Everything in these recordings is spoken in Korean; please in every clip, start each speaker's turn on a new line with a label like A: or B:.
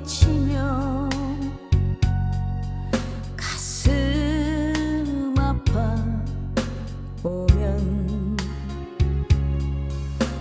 A: 그리워지며 가슴 아파 오면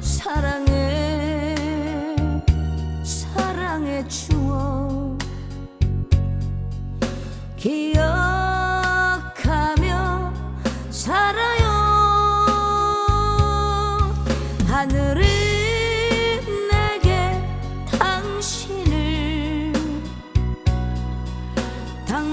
A: 사랑해 사랑의 추억 기억하며 살아요. 하늘은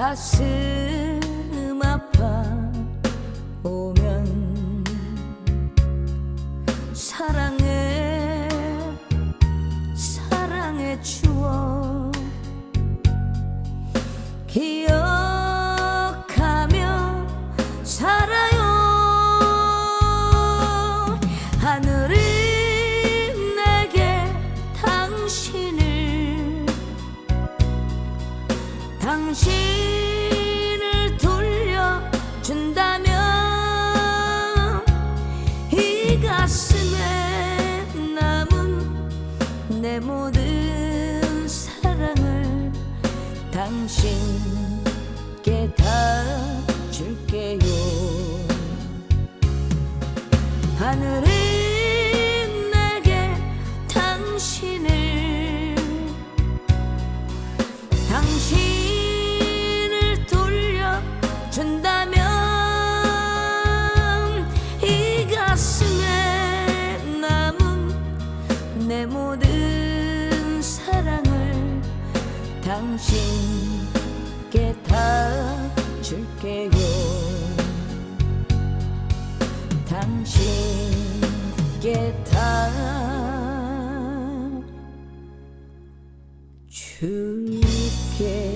A: 가슴 아파 오면 사랑해 사랑의 추억 기억하며 살아요. 하늘은 내게 당신을 당신 내 모든 사랑을 당신께 다 줄게요. 하늘은 내게 당신을 당신을 돌려준다면 모든 사랑을 당신께 다 줄게요. 당신께 다 줄게요